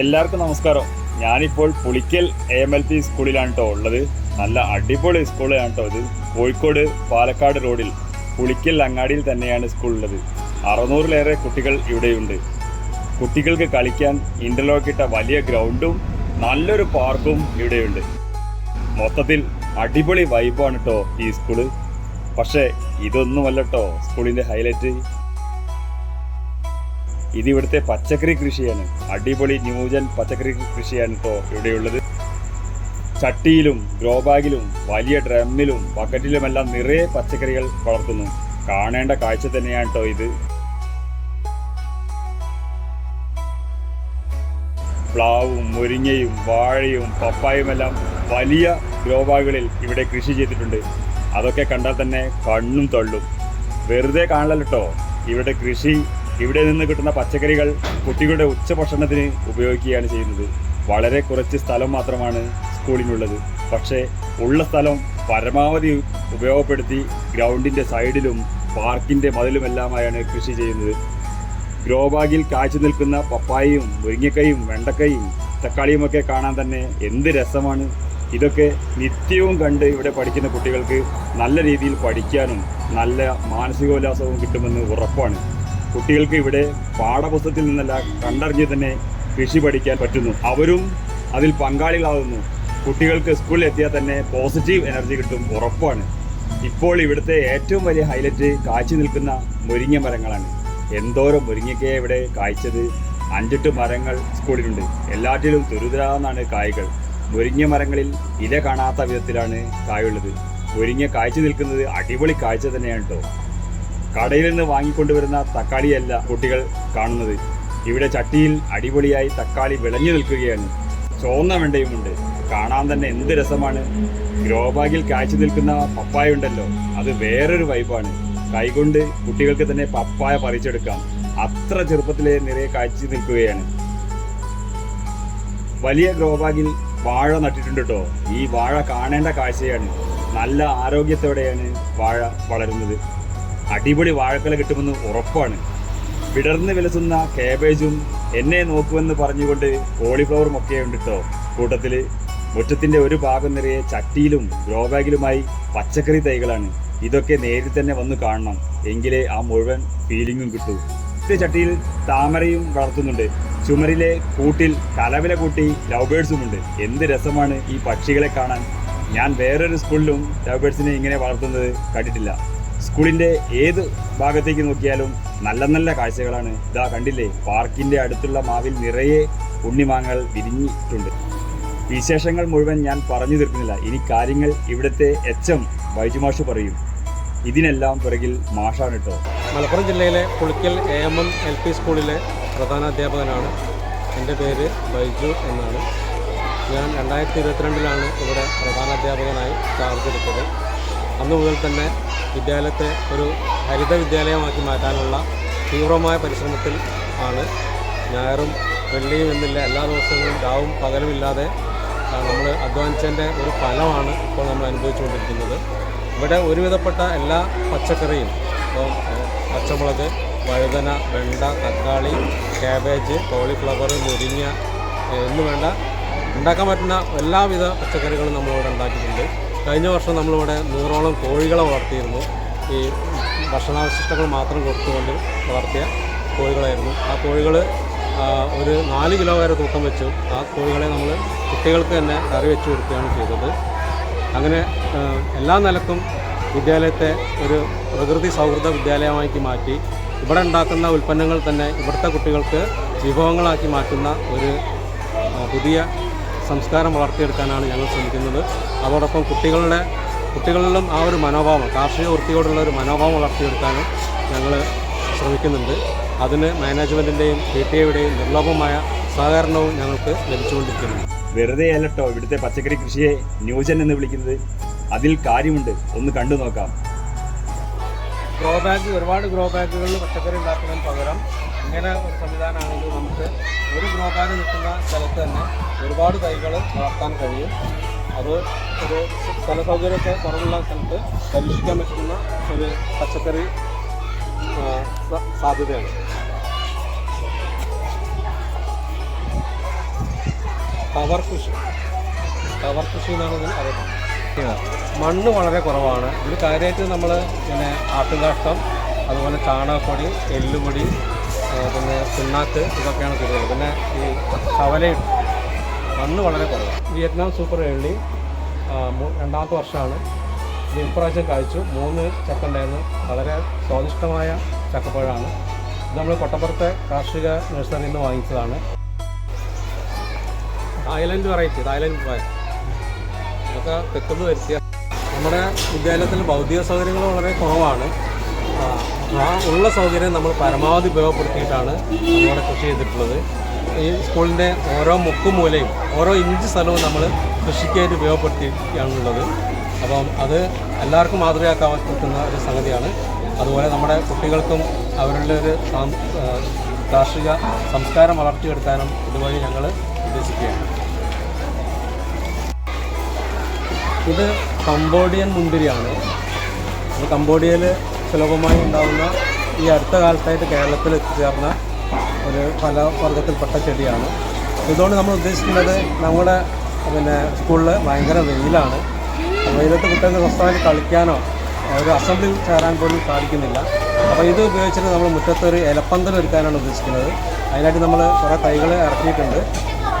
എല്ലാവർക്കും നമസ്കാരം. ഞാനിപ്പോൾ Pulikkal A M L P സ്കൂളിലാണ് കേട്ടോ ഉള്ളത്. നല്ല അടിപൊളി സ്കൂളാണ് കേട്ടോ ഇത്. കോഴിക്കോട് പാലക്കാട് റോഡിൽ പുളിക്കൽ അങ്ങാടിയിൽ തന്നെയാണ് സ്കൂൾ ഉള്ളത്. അറുന്നൂറിലേറെ കുട്ടികൾ ഇവിടെയുണ്ട്. കുട്ടികൾക്ക് കളിക്കാൻ ഇന്റർലോക്ക് ഇട്ട വലിയ ഗ്രൗണ്ടും നല്ലൊരു പാർക്കും ഇവിടെയുണ്ട്. മൊത്തത്തിൽ അടിപൊളി വൈബാണ് കേട്ടോ ഈ സ്കൂൾ. പക്ഷേ ഇതൊന്നുമല്ല കേട്ടോ സ്കൂളിന്റെ ഹൈലൈറ്റ് ഇത് ഇവിടുത്തെ പച്ചക്കറി കൃഷിയാണ്. അടിപൊളി ന്യൂജൻ പച്ചക്കറി കൃഷിയാണ് കേട്ടോ ഇവിടെയുള്ളത്. ചട്ടിയിലും ഗ്രോ ബാഗിലും വലിയ ഡ്രമ്മിലും ബക്കറ്റിലുമെല്ലാം നിറയെ പച്ചക്കറികൾ വളർത്തുന്നു. കാണേണ്ട കാഴ്ച തന്നെയാണ് കേട്ടോ ഇത്. പ്ലാവും മുരിങ്ങയും വാഴയും പപ്പായുമെല്ലാം വലിയ ഗ്രോ ബാഗുകളിൽ ഇവിടെ കൃഷി ചെയ്തിട്ടുണ്ട്. അതൊക്കെ കണ്ടാൽ തന്നെ കണ്ണും തള്ളും. വെറുതെ കാണലോ ഇവിടെ കൃഷി ഇവിടെ നിന്ന് കിട്ടുന്ന പച്ചക്കറികൾ കുട്ടികളുടെ ഉച്ചഭക്ഷണത്തിന് ഉപയോഗിക്കുകയാണ് ചെയ്യുന്നത്. വളരെ കുറച്ച് സ്ഥലം മാത്രമാണ് സ്കൂളിനുള്ളത്. പക്ഷേ ഉള്ള സ്ഥലം പരമാവധി ഉപയോഗപ്പെടുത്തി ഗ്രൗണ്ടിന്റെ സൈഡിലും പാർക്കിന്റെ മതിലുമെല്ലാമായാണ് കൃഷി ചെയ്യുന്നത്. ഗ്രോ ബാഗിൽ നിൽക്കുന്ന പപ്പായയും മുരിങ്ങക്കയും വെണ്ടക്കയും തക്കാളിയുമൊക്കെ കാണാൻ തന്നെ എന്ത് രസമാണ്. ഇതൊക്കെ നിത്യവും കണ്ട് ഇവിടെ പഠിക്കുന്ന കുട്ടികൾക്ക് നല്ല രീതിയിൽ പഠിക്കാനും നല്ല മാനസികോല്ലാസവും കിട്ടുമെന്ന് ഉറപ്പാണ്. കുട്ടികൾക്ക് ഇവിടെ പാഠപുസ്തകത്തിൽ നിന്നല്ല കണ്ടറിഞ്ഞ് തന്നെ കൃഷി പഠിക്കാൻ പറ്റുന്നു. അവരും അതിൽ പങ്കാളികളാകുന്നു കുട്ടികൾക്ക് സ്കൂളിൽ എത്തിയാൽ തന്നെ പോസിറ്റീവ് എനർജി കിട്ടും ഉറപ്പാണ്. ഇപ്പോൾ ഇവിടുത്തെ ഏറ്റവും വലിയ ഹൈലൈറ്റ് കാഴ്ച നിൽക്കുന്ന മുരിങ്ങ മരങ്ങളാണ്. എന്തോരം മുരിങ്ങയ്ക്ക് ഇവിടെ കായ്ച്ചത്. അഞ്ചെട്ട് മരങ്ങൾ സ്കൂളിലുണ്ട് എല്ലാറ്റിലും തുരുതുരാന്നാണ് കായ്കൾ. മുരിങ്ങ മരങ്ങളിൽ ഇല കാണാത്ത വിധത്തിലാണ് കായുള്ളത്. മുരിങ്ങ കായ്ച്ചു നിൽക്കുന്നത് അടിപൊളി കാഴ്ച തന്നെയാണ് കേട്ടോ കടയിൽ നിന്ന് വാങ്ങിക്കൊണ്ടുവരുന്ന തക്കാളിയല്ല കുട്ടികൾ കാണുന്നത്. ഇവിടെ ചട്ടിയിൽ അടിപൊളിയായി തക്കാളി വിളഞ്ഞു നിൽക്കുകയാണ്. ചുവന്ന വെണ്ടയുമുണ്ട്. കാണാൻ തന്നെ എന്ത് രസമാണ്. ഗ്രോബാഗിൽ കാഴ്ച നിൽക്കുന്ന പപ്പായ ഉണ്ടല്ലോ. അത് വേറൊരു വൈബാണ്. കൈകൊണ്ട് കുട്ടികൾക്ക് തന്നെ പപ്പായ പറിച്ചെടുക്കാം. അത്ര ചെറുപ്പത്തിലെ നിറയെ കാഴ്ച നിൽക്കുകയാണ്. വലിയ ഗ്രോബാഗിൽ വാഴ നട്ടിട്ടുണ്ട് കേട്ടോ. ഈ വാഴ കാണേണ്ട കാഴ്ചയാണ്. നല്ല ആരോഗ്യത്തോടെയാണ് വാഴ വളരുന്നത്. അടിപൊളി വാഴക്കല കിട്ടുമെന്ന് ഉറപ്പാണ്. വിടർന്ന് വിലസുന്ന കാബേജും എന്നെ നോക്കുമെന്ന് പറഞ്ഞുകൊണ്ട് കോളിഫ്ലവറും ഒക്കെ ഉണ്ട് കേട്ടോ കൂട്ടത്തിൽ മുറ്റത്തിന്റെ ഒരു ഭാഗം നിറയെ ചട്ടിയിലും ഗ്രോ ബാഗിലുമായി പച്ചക്കറി തൈകളാണ്. ഇതൊക്കെ നേരിൽ തന്നെ വന്ന് കാണണം. എങ്കിലേ ആ മുഴുവൻ ഫീലിങ്ങും കിട്ടൂ. മറ്റേ ചട്ടിയിൽ താമരയും വളർത്തുന്നുണ്ട്. ചുമരിലെ കൂട്ടിൽ കലവില കൂട്ടി ലവ്ബേഡ്സും ഉണ്ട്. എന്ത് രസമാണ് ഈ പക്ഷികളെ കാണാൻ. ഞാൻ വേറൊരു സ്കൂളിലും ലവ് ബേഡ്സിനെ ഇങ്ങനെ വളർത്തുന്നത് കണ്ടിട്ടില്ല. സ്കൂളിന്റെ ഏത് ഭാഗത്തേക്ക് നോക്കിയാലും നല്ല നല്ല കാഴ്ചകളാണ് ഇതാ കണ്ടില്ലേ? പാർക്കിന്റെ അടുത്തുള്ള മാവിൽ നിറയെ ഉണ്ണിമാങ്ങൾ വിരിഞ്ഞിട്ടുണ്ട്. വിശേഷങ്ങൾ മുഴുവൻ ഞാൻ പറഞ്ഞു തീർക്കുന്നില്ല. ഇനി കാര്യങ്ങൾ ഇവിടുത്തെ എച്ച് എം വൈജുമാഷ് പറയും. ഇതിനെല്ലാം പിറകിൽ മാഷാണ് കേട്ടോ മലപ്പുറം ജില്ലയിലെ Pulikkal A M M L P സ്കൂളിലെ പ്രധാന അധ്യാപകനാണ്. എന്റെ പേര് ബൈജു എന്നാണ്. ഞാൻ രണ്ടായിരത്തി ഇരുപത്തിരണ്ടിലാണ് ഇവിടെ പ്രധാന അധ്യാപകനായി ചാർജ് എടുത്തത്. അന്ന് മുതൽ തന്നെ വിദ്യാലയത്തെ ഒരു ഹരിത വിദ്യാലയമാക്കി മാറ്റാനുള്ള തീവ്രമായ പരിശ്രമത്തിൽ ആണ്. ഞായറും വെള്ളിയും എന്നില്ല എല്ലാ ദിവസങ്ങളും രാവും പകലുമില്ലാതെ നമ്മൾ അധ്വാനിച്ചതിന്റെ ഒരു ഫലമാണ് ഇപ്പോൾ നമ്മൾ അനുഭവിച്ചുകൊണ്ടിരിക്കുന്നത്. ഇവിടെ ഒരുവിധപ്പെട്ട എല്ലാ പച്ചക്കറിയും ഇപ്പോൾ പച്ചമുളക് വഴുതന വെണ്ട തക്കാളി കാബേജ് കോളിഫ്ലവർ മുരിങ്ങ എന്ന് വേണ്ട ഉണ്ടാക്കാൻ പറ്റുന്ന എല്ലാവിധ പച്ചക്കറികളും നമ്മളിവിടെ ഉണ്ടാക്കിയിട്ടുണ്ട്. കഴിഞ്ഞ വർഷം നമ്മളിവിടെ നൂറോളം കോഴികളെ വളർത്തിയിരുന്നു. ഈ ഭക്ഷണാവശിഷ്ടങ്ങൾ മാത്രം കൊടുത്തുകൊണ്ട് വളർത്തിയ കോഴികളായിരുന്നു. ആ കോഴികൾ ഒരു നാല് കിലോ വരെ തൂക്കം വെച്ചു. ആ കോഴികളെ നമ്മൾ കുട്ടികൾക്ക് തന്നെ കറി വെച്ച് കൊടുക്കുകയാണ് ചെയ്തത്. അങ്ങനെ എല്ലാ നിലക്കും വിദ്യാലയത്തെ ഒരു പ്രകൃതി സൗഹൃദ വിദ്യാലയമാക്കി മാറ്റി ഇവിടെ ഉണ്ടാക്കുന്ന ഉൽപ്പന്നങ്ങൾ തന്നെ ഇവിടുത്തെ കുട്ടികൾക്ക് വിഭവങ്ങളാക്കി മാറ്റുന്ന ഒരു പുതിയ സംസ്കാരം വളർത്തിയെടുക്കാനാണ് ഞങ്ങൾ ശ്രമിക്കുന്നത്. അതോടൊപ്പം കുട്ടികളുടെ കുട്ടികളിലും ആ ഒരു മനോഭാവം കാർഷിക വൃത്തിയോടുള്ള ഒരു മനോഭാവം വളർത്തിയെടുക്കാനും ഞങ്ങൾ ശ്രമിക്കുന്നുണ്ട്. അതിന് മാനേജ്മെന്റിന്റെയും പി ടി എയുടെയും നിർലോഭമായ സഹകരണവും ഞങ്ങൾക്ക് ലഭിച്ചുകൊണ്ടിരിക്കുന്നു. വെറുതെ അല്ലട്ടോ ഇവിടുത്തെ പച്ചക്കറി കൃഷിയെ ന്യൂജൻ എന്ന് വിളിക്കുന്നത്. അതിൽ കാര്യമുണ്ട് ഒന്ന് കണ്ടു നോക്കാം. ഗ്രോ ബാഗ് ഒരുപാട് ഗ്രോ ബാഗുകളിൽ പച്ചക്കറി ഉണ്ടാക്കുന്നതിന് പകരം ഇങ്ങനെ ഒരു സംവിധാനമാണെങ്കിൽ നമുക്ക് ഒരു ഗ്രോ ബാഗ് നിൽക്കുന്ന സ്ഥലത്ത് തന്നെ ഒരുപാട് തൈകൾ വളർത്താൻ കഴിയും. അത് ഒരു സ്ഥല സൗകര്യമൊക്കെ കുറവുള്ള സ്ഥലത്ത് പരീക്ഷിക്കാൻ പറ്റുന്ന ഒരു പച്ചക്കറി സാധ്യതയാണ്. കവർ കൃഷി. കവർ കൃഷി എന്നാണ് ഇതിന് അറിയപ്പെടുന്നത് മണ്ണ് വളരെ കുറവാണ്. ഇതിൽ കാര്യമായിട്ട് നമ്മൾ പിന്നെ ആട്ടുകാഷ്ടം അതുപോലെ ചാണകപ്പൊടി എല്ലുപൊടി പിന്നെ പിണ്ണാക്ക് ഇതൊക്കെയാണ് കൂടുതൽ. പിന്നെ ഈ കവലയും മണ്ണ് വളരെ കുറവാണ്. വിയറ്റ്നാം സൂപ്പർ എള്ളി രണ്ടാമത്തെ വർഷമാണ്. ഇപ്രാവശ്യം കഴിച്ചു. മൂന്ന് ചക്ക ഉണ്ടായിരുന്നു വളരെ സ്വാദിഷ്ടമായ ചക്കപ്പഴമാണ്. ഇത് നമ്മൾ കൊട്ടപ്പുറത്തെ കാർഷിക നഴ്സറിയിൽ നിന്ന് വാങ്ങിച്ചതാണ്. തായ്ലൻഡ് വെറൈറ്റി തായ്ലൻഡ് ഇതൊക്കെ തെക്കുന്ന് വരുത്തിയ നമ്മുടെ വിദ്യാലയത്തിൽ ഭൗതിക സൗകര്യങ്ങൾ വളരെ കുറവാണ്. ആ, ഉള്ള സൗകര്യം നമ്മൾ പരമാവധി ഉപയോഗപ്പെടുത്തിയിട്ടാണ് നമ്മുടെ കൃഷി ചെയ്തിട്ടുള്ളത്. ഈ സ്കൂളിന്റെ ഓരോ മുക്കും മൂലയും ഓരോ ഇഞ്ച് സ്ഥലവും നമ്മൾ കൃഷിക്കായിട്ട് ഉപയോഗപ്പെടുത്തിയാണുള്ളത്. അപ്പം അത് എല്ലാവർക്കും മാതൃകയാക്കാൻ പറ്റുന്ന ഒരു സംഗതിയാണ്. അതുപോലെ നമ്മുടെ കുട്ടികൾക്കും അവരുടെ ഒരു കാർഷിക സംസ്കാരം വളർത്തിയെടുക്കാനും ഇതുവഴി ഞങ്ങൾ ഉദ്ദേശിക്കുകയാണ്. ഇത് കംബോഡിയൻ മുന്തിരിയാണ്. കംബോഡിയയിൽ സുലഭമായി ഉണ്ടാകുന്ന ഈ അടുത്ത കാലത്തായിട്ട് കേരളത്തിൽ എത്തിച്ചേർന്ന ഒരു പല വർഗത്തിൽപ്പെട്ട ചെടിയാണ്. ഇതുകൊണ്ട് നമ്മൾ ഉദ്ദേശിക്കുന്നത് നമ്മുടെ പിന്നെ സ്കൂളിൽ ഭയങ്കര വെയിലാണ്. വെയിലത്ത് കുട്ടികൾക്ക് സ്വസ്ഥമായിട്ട് കളിക്കാനോ ഒരു അസംബ്ലിയിൽ ചേരാൻ പോലും സാധിക്കുന്നില്ല. അപ്പോൾ ഇത് ഉപയോഗിച്ചിട്ട് നമ്മൾ മുറ്റത്തൊരു ഇലപ്പന്തൽ ഒരുക്കാനാണ് ഉദ്ദേശിക്കുന്നത്. അതിനായിട്ട് നമ്മൾ കുറേ തൈകൾ ഇറക്കിയിട്ടുണ്ട്.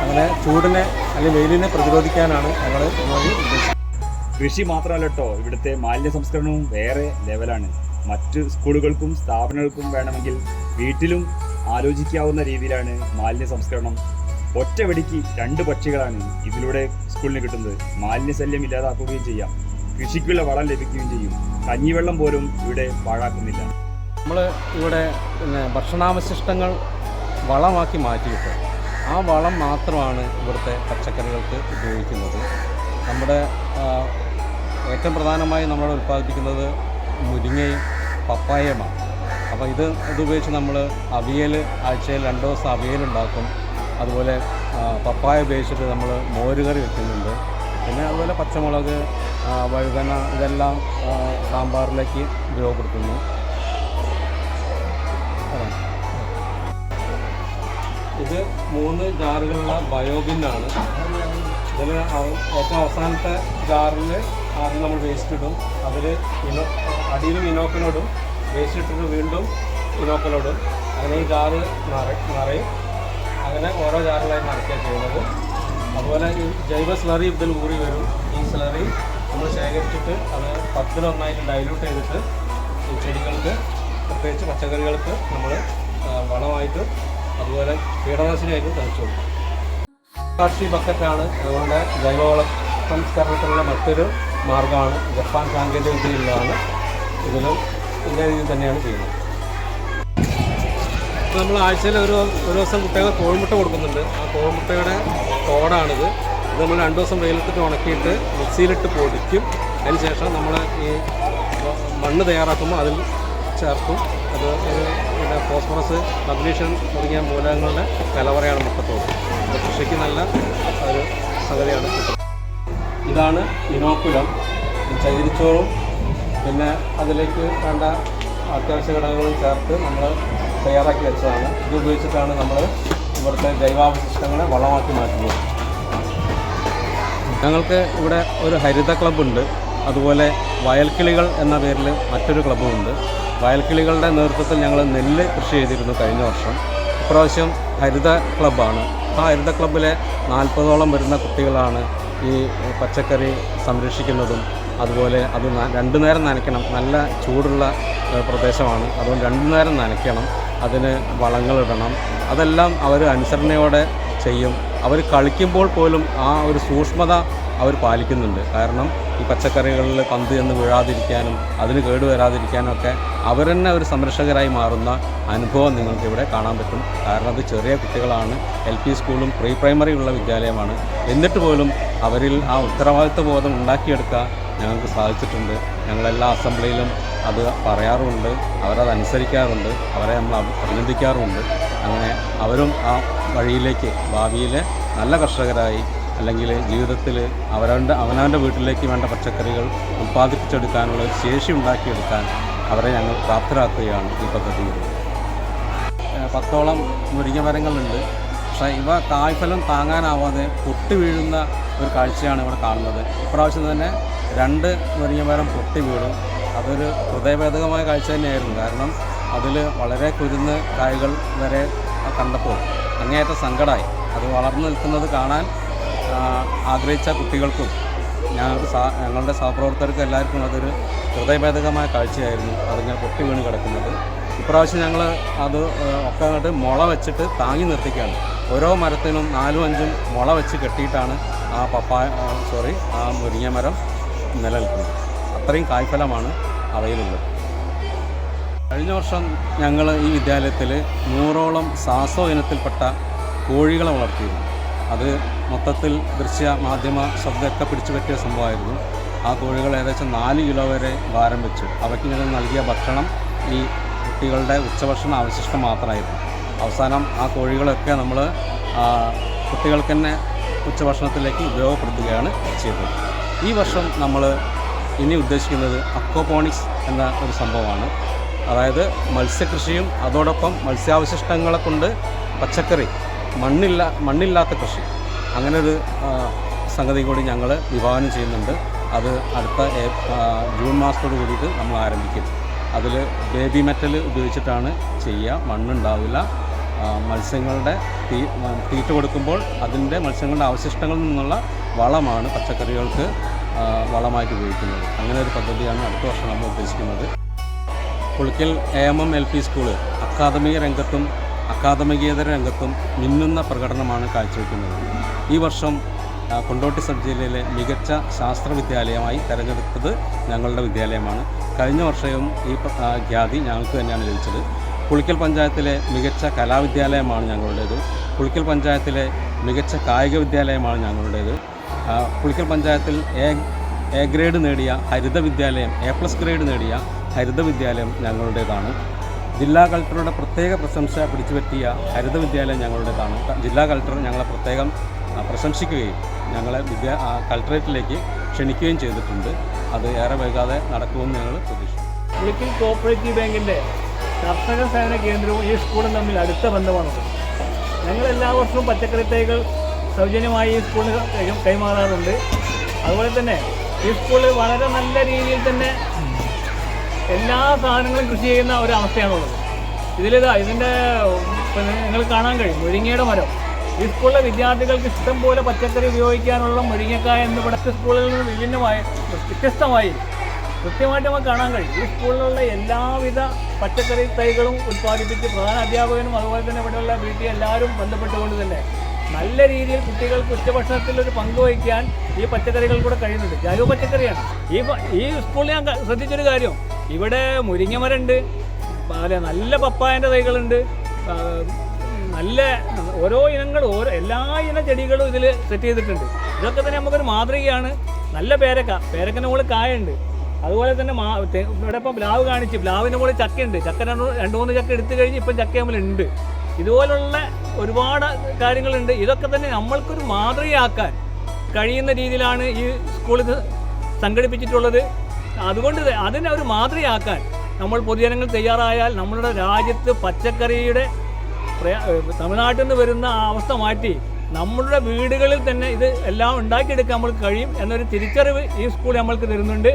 അങ്ങനെ ചൂടിനെ അല്ലെങ്കിൽ വെയിലിനെ പ്രതിരോധിക്കാനാണ് ഞങ്ങൾ ഇതുവഴി ഉദ്ദേശിക്കുന്നത്. കൃഷി മാത്രമല്ല കേട്ടോ ഇവിടുത്തെ മാലിന്യ സംസ്കരണവും വേറെ ലെവലാണ് മറ്റ് സ്കൂളുകൾക്കും സ്ഥാപനങ്ങൾക്കും വേണമെങ്കിൽ വീട്ടിലും ആലോചിക്കാവുന്ന രീതിയിലാണ് മാലിന്യ സംസ്കരണം. ഒറ്റ വെടിക്ക് രണ്ട് പക്ഷികളാണ് ഇതിലൂടെ സ്കൂളിന് കിട്ടുന്നത്. മാലിന്യശല്യം ഇല്ലാതാക്കുകയും ചെയ്യാം. കൃഷിക്കുള്ള വളം ലഭിക്കുകയും ചെയ്യും. കഞ്ഞിവെള്ളം പോലും ഇവിടെ പാഴാക്കുന്നില്ല. നമ്മൾ ഇവിടെ ഭക്ഷണാവശിഷ്ടങ്ങൾ വളമാക്കി മാറ്റിയിട്ട് ആ വളം മാത്രമാണ് ഇവിടുത്തെ പച്ചക്കറികൾക്ക് ഉപയോഗിക്കുന്നത്. നമ്മുടെ ഏറ്റവും പ്രധാനമായി നമ്മൾ ഉൽപ്പാദിപ്പിക്കുന്നത് മുരിങ്ങയും പപ്പായയുമാണ്. അപ്പോൾ ഇത് ഇതുപയോഗിച്ച് നമ്മൾ അവിയൽ ആഴ്ചയിൽ രണ്ട് ദിവസം അവിയൽ ഉണ്ടാക്കും. അതുപോലെ പപ്പായ ഉപയോഗിച്ചിട്ട് നമ്മൾ മോരുകറി വെക്കുന്നുണ്ട്. പിന്നെ അതുപോലെ പച്ചമുളക് വഴുതന ഇതെല്ലാം സാമ്പാറിലേക്ക് ഉപയോഗപ്പെടുത്തുന്നു. ഇത് മൂന്ന് ജാറുകളുള്ള ബയോബിന്നാണ് ഇതിൽ ഏറ്റവും അവസാനത്തെ ജാറിൽ ആദ്യം നമ്മൾ വേസ്റ്റ് ഇടും. അതിൽ ഇനോ അടിയിലും ഇനോക്കലോടും വേസ്റ്റ് ഇട്ടിട്ട് വീണ്ടും ഇനോക്കലോടും അങ്ങനെ ഈ ജാറ് നിറ നിറയും. അങ്ങനെ ഓരോ ജാറിലായി നിറയ്ക്കുക ചെയ്യുന്നത്. അതുപോലെ ഈ ജൈവ സ്ലറി ഇതിൽ ഊറി വരും. ഈ സ്ലറി നമ്മൾ ശേഖരിച്ചിട്ട് അത് പത്തിലൊന്നായിട്ട് ഡൈല്യൂട്ട് ചെയ്തിട്ട് ഈ ചെടികൾക്ക് പ്രത്യേകിച്ച് പച്ചക്കറികൾക്ക് നമ്മൾ വളമായിട്ട് അതുപോലെ കീടനാശിനിയായിട്ട് തളിച്ചു കൊടുക്കും. കാർഷി ബക്കറ്റാണ് അതുകൊണ്ട് ജൈവവള സംസ്കരണത്തിനുള്ള മറ്റൊരു മാർഗമാണ് ജപ്പാൻ സാങ്കേതിക വിദ്യയിലുള്ളതാണ് ഇതിലും ഇതേ രീതിയിൽ തന്നെയാണ് ചെയ്യുന്നത്. ഇപ്പോൾ നമ്മൾ ആഴ്ചയിൽ ഒരു ഒരു ദിവസം കുട്ടികൾ കോഴിമുട്ട കൊടുക്കുന്നുണ്ട്. ആ കോഴിമുട്ടയുടെ തോടാണിത്. ഇത് നമ്മൾ രണ്ട് ദിവസം വെയിലത്തിട്ട് ഉണക്കിയിട്ട് മിക്സിയിലിട്ട് പൊടിക്കും. അതിന് ശേഷം നമ്മൾ ഈ മണ്ണ് തയ്യാറാക്കുമ്പോൾ അതിൽ ചേർക്കും. അത് പിന്നെ ഫോസ്ഫറസ് മഗ്നീഷ്യം തുടങ്ങിയ മൂലകങ്ങളുടെ കലവറയാണ് മുട്ടത്തോട്. കൃഷിക്ക് നല്ല ഒരു സംഗതിയാണ്. കിട്ടുന്നത് ഇതാണ് ഇനോക്കുലം ചകിരിച്ചോറും പിന്നെ അതിലേക്ക് വേണ്ട അത്യാവശ്യ ഘടകങ്ങളും ചേർത്ത് നമ്മൾ തയ്യാറാക്കി വെച്ചതാണ്. ഇത് ഉപയോഗിച്ചിട്ടാണ് നമ്മൾ ഇവിടുത്തെ ജൈവാവശിഷ്ടങ്ങളെ വളമാക്കി മാറ്റുന്നത്. ഞങ്ങൾക്ക് ഇവിടെ ഒരു ഹരിത ക്ലബ്ബുണ്ട്. അതുപോലെ വയൽക്കിളികൾ എന്ന പേരിൽ മറ്റൊരു ക്ലബ്ബുമുണ്ട്. വയൽക്കിളികളുടെ നേതൃത്വത്തിൽ ഞങ്ങൾ നെല്ല് കൃഷി ചെയ്തിരുന്നു കഴിഞ്ഞ വർഷം. ഇപ്രാവശ്യം ഹരിത ക്ലബ്ബാണ്. ആ ഹരിത ക്ലബ്ബിലെ നാൽപ്പതോളം വരുന്ന കുട്ടികളാണ് ഈ പച്ചക്കറി സംരക്ഷിക്കുന്നതും അതുപോലെ അത് രണ്ടു നേരം നനയ്ക്കണം. നല്ല ചൂടുള്ള പ്രദേശമാണ്. അതുകൊണ്ട് രണ്ടു നേരം നനയ്ക്കണം. അതിന് വളങ്ങളിടണം അതെല്ലാം അവർ അനുസരണയോടെ ചെയ്യും. അവർ കളിക്കുമ്പോൾ പോലും ആ ഒരു സൂക്ഷ്മത അവർ പാലിക്കുന്നുണ്ട്. കാരണം ഈ പച്ചക്കറികളിൽ പന്ത് ചെന്ന് വീഴാതിരിക്കാനും അതിന് കേടുവരാതിരിക്കാനും ഒക്കെ അവർ തന്നെ ഒരു സംരക്ഷകരായി മാറുന്ന അനുഭവം നിങ്ങൾക്ക് ഇവിടെ കാണാൻ പറ്റും. കാരണം അത് ചെറിയ കുട്ടികളാണ്. എൽ പി സ്കൂളും പ്രീ പ്രൈമറി ഉള്ള വിദ്യാലയമാണ്. എന്നിട്ട് പോലും അവരിൽ ആ ഉത്തരവാദിത്വ ബോധം ഉണ്ടാക്കിയെടുക്കാൻ ഞങ്ങൾക്ക് സാധിച്ചിട്ടുണ്ട്. ഞങ്ങളെല്ലാ അസംബ്ലിയിലും അത് പറയാറുമുണ്ട് അവരത് അനുസരിക്കാറുണ്ട്. അവരെ നമ്മൾ അഭി- അഭിനന്ദിക്കാറുമുണ്ട്. അങ്ങനെ അവരും ആ വഴിയിലേക്ക് ഭാവിയിൽ നല്ല കർഷകരായി അല്ലെങ്കിൽ ജീവിതത്തിൽ അവരവന്റെ അവനവന്റെ വീട്ടിലേക്ക് വേണ്ട പച്ചക്കറികൾ ഉൽപ്പാദിപ്പിച്ചെടുക്കാനുള്ള ശേഷി ഉണ്ടാക്കിയെടുക്കാൻ അവരെ ഞങ്ങൾ പ്രാപ്തരാക്കുകയാണ് ഈ പദ്ധതിയിൽ. പത്തോളം മുരിങ്ങ മരങ്ങളുണ്ട് പക്ഷേ ഇവ കായ്ഫലം താങ്ങാനാവാതെ പൊട്ടി വീഴുന്ന ഒരു കാഴ്ചയാണ് ഇവിടെ കാണുന്നത്. ഇപ്രാവശ്യം തന്നെ രണ്ട് മുരിങ്ങ മരം പൊട്ടി വീഴും അതൊരു ഹൃദയഭേദകമായ കാഴ്ച തന്നെയായിരുന്നു. കാരണം അതിൽ വളരെ കുരുന്ന് കായ്കൾ വരെ കണ്ടപ്പോൾ അങ്ങേയറ്റ സങ്കടമായി. അത് വളർന്നു നിൽക്കുന്നത് കാണാൻ ആഗ്രഹിച്ച കുട്ടികൾക്കും ഞങ്ങൾക്ക് ഞങ്ങളുടെ സഹപ്രവർത്തകർക്കും എല്ലാവർക്കും അതൊരു ഹൃദയഭേദകമായ കാഴ്ചയായിരുന്നു. അതിങ്ങനെ പൊട്ടി വീണ് കിടക്കുന്നത്. ഇപ്രാവശ്യം ഞങ്ങൾ അത് ഒക്കെ അങ്ങോട്ട് മുള വെച്ചിട്ട് താങ്ങി നിർത്തിക്കുകയാണ് ഓരോ മരത്തിനും നാലും അഞ്ചും മുള വെച്ച് കെട്ടിയിട്ടാണ് ആ പപ്പായ സോറി ആ മുരിങ്ങ മരം നിലനിൽക്കുന്നത്. അത്രയും കായ്ഫലമാണ് അവയിലുള്ളത്. കഴിഞ്ഞ വർഷം ഞങ്ങൾ ഈ വിദ്യാലയത്തിൽ നൂറോളം സാസോ ഇനത്തിൽപ്പെട്ട കോഴികളെ വളർത്തിയിരുന്നു. അത് മൊത്തത്തിൽ ദൃശ്യ മാധ്യമ ശ്രദ്ധയൊക്കെ പിടിച്ചു പറ്റിയ സംഭവമായിരുന്നു. ആ കോഴികൾ ഏകദേശം നാല് കിലോ വരെ ഭാരം വെച്ചു. അവയ്ക്ക് ഞങ്ങൾ നൽകിയ ഭക്ഷണം ഈ കുട്ടികളുടെ ഉച്ചഭക്ഷണ അവശിഷ്ടം മാത്രമായിരുന്നു. അവസാനം ആ കോഴികളൊക്കെ നമ്മൾ കുട്ടികൾക്ക് തന്നെ ഉച്ചഭക്ഷണത്തിലേക്ക് ഉപയോഗപ്പെടുത്തുകയാണ് ചെയ്തത്. ഈ വർഷം നമ്മൾ ഇനി ഉദ്ദേശിക്കുന്നത് അക്വപോണിക്സ് എന്ന ഒരു സംഭവമാണ്. അതായത് മത്സ്യകൃഷിയും അതോടൊപ്പം മത്സ്യാവശിഷ്ടങ്ങളെ കൊണ്ട് പച്ചക്കറി മണ്ണില്ല മണ്ണില്ലാത്ത കൃഷി. അങ്ങനെ ഒരു സംഗതി കൂടി ഞങ്ങൾ വിഭാവനം ചെയ്യുന്നുണ്ട്. അത് അടുത്ത ജൂൺ മാസത്തോട് കൂടിയിട്ട് നമ്മൾ ആരംഭിക്കും. അതിൽ ബേബി മെറ്റൽ ഉപയോഗിച്ചിട്ടാണ് ചെയ്യുക മണ്ണുണ്ടാവില്ല. മത്സ്യങ്ങളുടെ തീ തീറ്റ കൊടുക്കുമ്പോൾ അതിന്റെ മത്സ്യങ്ങളുടെ അവശിഷ്ടങ്ങളിൽ നിന്നുള്ള വളമാണ് പച്ചക്കറികൾക്ക് വളമായിട്ട് ഉപയോഗിക്കുന്നത്. അങ്ങനെ ഒരു പദ്ധതിയാണ് അടുത്ത വർഷം നമ്മൾ ഉദ്ദേശിക്കുന്നത്. Pulikkal A M M L P school അക്കാദമിക രംഗത്തും അക്കാദമികേതര രംഗത്തും മിന്നുന്ന പ്രകടനമാണ് കാഴ്ചവെക്കുന്നത്. ഈ വർഷം കൊണ്ടോട്ടി സബ് ജില്ലയിലെ മികച്ച ശാസ്ത്ര വിദ്യാലയമായി തിരഞ്ഞെടുത്തത് ഞങ്ങളുടെ വിദ്യാലയമാണ്. കഴിഞ്ഞ വർഷവും ഈ ഖ്യാതി ഞങ്ങൾക്ക് തന്നെയാണ് ലഭിച്ചത്. പുളിക്കൽ പഞ്ചായത്തിലെ മികച്ച കലാവിദ്യാലയമാണ് ഞങ്ങളുടേത്. പുളിക്കൽ പഞ്ചായത്തിലെ മികച്ച കായിക വിദ്യാലയമാണ് ഞങ്ങളുടേത്. പുളിക്കൽ പഞ്ചായത്തിൽ എ എ ഗ്രേഡ് നേടിയ ഹരിത വിദ്യാലയം എ പ്ലസ് ഗ്രേഡ് നേടിയ ഹരിത വിദ്യാലയം ഞങ്ങളുടേതാണ്. ജില്ലാ കളക്ടറുടെ പ്രത്യേക പ്രശംസ പിടിച്ചുപറ്റിയ ഹരിത വിദ്യാലയം ഞങ്ങളുടേതാണ് ജില്ലാ കളക്ടർ ഞങ്ങളെ പ്രത്യേകം പ്രശംസിക്കുകയും ഞങ്ങളെ വിദ്യാ കളക്ടറേറ്റിലേക്ക് ക്ഷണിക്കുകയും ചെയ്തിട്ടുണ്ട്. അത് ഏറെ വൈകാതെ നടക്കുമെന്ന് ഞങ്ങൾ പ്രതീക്ഷിക്കുന്നു. കോപ്പറേറ്റീവ് ബാങ്കിന്റെ കർഷക സേവന കേന്ദ്രവും ഈ സ്കൂളും തമ്മിൽ അടുത്ത ബന്ധമാണുള്ളത് ഞങ്ങൾ എല്ലാ വർഷവും പച്ചക്കറി തൈകൾ സൗജന്യമായി ഈ സ്കൂളിന് കൈ- കൈമാറാറുണ്ട്. അതുപോലെ തന്നെ ഈ സ്കൂളിൽ വളരെ നല്ല രീതിയിൽ തന്നെ എല്ലാ സാധനങ്ങളും കൃഷി ചെയ്യുന്ന ഒരു അവസ്ഥയാണുള്ളത് ഇതിലിതാ ഇതിന്റെ നിങ്ങൾ കാണാൻ കഴിയും മുരിങ്ങയുടെ മരം. ഈ സ്കൂളിലെ വിദ്യാർത്ഥികൾക്ക് ഇഷ്ടം പോലെ പച്ചക്കറി ഉപയോഗിക്കാനുള്ള മുരിങ്ങക്കായ എന്ന് പഠിച്ച സ്കൂളിൽ നിന്ന് വിഭിന്നമായി വ്യത്യസ്തമായി കൃത്യമായിട്ട് നമുക്ക് കാണാൻ കഴിയും. ഈ സ്കൂളിലുള്ള എല്ലാവിധ പച്ചക്കറി തൈകളും ഉത്പാദിപ്പിച്ച് പ്രധാന അധ്യാപകനും അതുപോലെ തന്നെ ഇവിടെയുള്ള വീട്ടിൽ എല്ലാവരും ബന്ധപ്പെട്ടുകൊണ്ട് തന്നെ നല്ല രീതിയിൽ കുട്ടികൾക്ക് ഉച്ചഭക്ഷണത്തിൽ ഒരു പങ്ക് വഹിക്കാൻ ഈ പച്ചക്കറികൾ കൂടെ കഴിയുന്നുണ്ട്. ജൈവ പച്ചക്കറിയാണ്. ഈ ഈ സ്കൂളിൽ ഞാൻ ശ്രദ്ധിച്ചൊരു കാര്യം. ഇവിടെ മുരിങ്ങമരമുണ്ട് അതുപോലെ നല്ല പപ്പായന്റെ തൈകളുണ്ട്. നല്ല ഓരോ ഇനങ്ങൾ ഓരോ എല്ലാ ഇന ചെടികളും ഇതിൽ സെറ്റ് ചെയ്തിട്ടുണ്ട്. ഇതൊക്കെ തന്നെ നമുക്കൊരു മാതൃകയാണ്. നല്ല പേരക്ക പേരക്കന്റെ മുകളിൽ കായുണ്ട് അതുപോലെ തന്നെ മാ ഇവിടെ ഇപ്പം പ്ലാവ് കാണിച്ച് പ്ലാവിന്റെ മുകളിൽ ചക്കയുണ്ട്. ചക്ക രണ്ട് രണ്ട് മൂന്ന് ചക്ക എടുത്തു കഴിഞ്ഞ് ഇപ്പം ചക്ക നമ്മളുണ്ട് ഇതുപോലുള്ള ഒരുപാട് കാര്യങ്ങളുണ്ട്. ഇതൊക്കെ തന്നെ നമ്മൾക്കൊരു മാതൃകയാക്കാൻ കഴിയുന്ന രീതിയിലാണ് ഈ സ്കൂളിൽ സംഘടിപ്പിച്ചിട്ടുള്ളത്. അതുകൊണ്ട് അതിനെ ഒരു മാതൃയാക്കാൻ നമ്മൾ പൊതുജനങ്ങൾ തയ്യാറായാൽ നമ്മുടെ രാജ്യത്ത് പച്ചക്കറിയുടെ തമിഴ്നാട്ടിൽ നിന്ന് വരുന്ന ആ അവസ്ഥ മാറ്റി നമ്മളുടെ വീടുകളിൽ തന്നെ ഇത് എല്ലാം ഉണ്ടാക്കിയെടുക്കാൻ നമ്മൾക്ക് കഴിയും എന്നൊരു തിരിച്ചറിവ് ഈ സ്കൂൾ നമ്മൾക്ക് തരുന്നുണ്ട്.